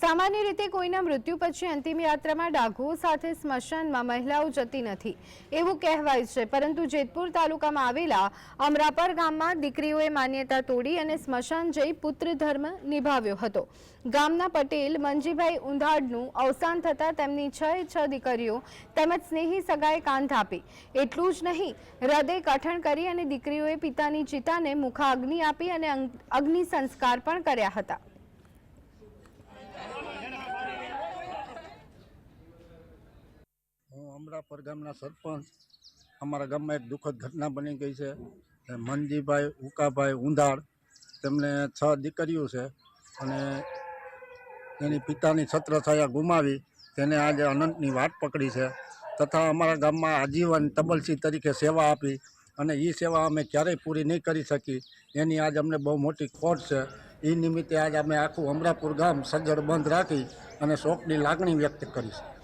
સામાન્ય રીતે કોઈના મૃત્યુ પછી અંતિમ યાત્રામાં ડાઘો સાથે સ્મશાનમાં મહિલાઓ જતી નથી. એવું કહેવાય છે, પરંતુ જેતપુર તાલુકામાં આવેલા અમરાપર ગામમાં દીકરીઓએ માન્યતા તોડી અને સ્મશાન જઈ પુત્ર ધર્મ નિભાવ્યો હતો. ગામના પટેલ મંજીભાઈ ઉંધાડનું અવસાન થતાં તેમની છ છ દીકરીઓ તેમજ સ્નેહી સગાએ કાંધ આપી એટલું જ નહીં, હૃદય કઠણ કરી અને દીકરીઓએ પિતાની ચિતાને મુખાગ્નિ આપી અને અંગ- અગ્નિ સંસ્કાર પણ કર્યા હતા. હું પરગામના ગામના સરપંચ. અમારા ગામમાં એક દુઃખદ ઘટના બની ગઈ છે. મનજીભાઈ ઉકાભાઈ ઉંધાડ તેમને છ દીકરીઓ છે અને એની પિતાની છત્રછાયા ગુમાવી તેને આજે અનંતની વાટ પકડી છે. તથા અમારા ગામમાં આજીવન તબલસી તરીકે સેવા આપી અને એ સેવા અમે ક્યારેય પૂરી નહીં કરી શકી. એની આજ અમને બહુ મોટી ખોટ છે. એ નિમિત્તે આજ અમે આખું અમરાપુર ગામ સજ્જડ બંધ રાખી અને શોકની લાગણી વ્યક્ત કરી છે.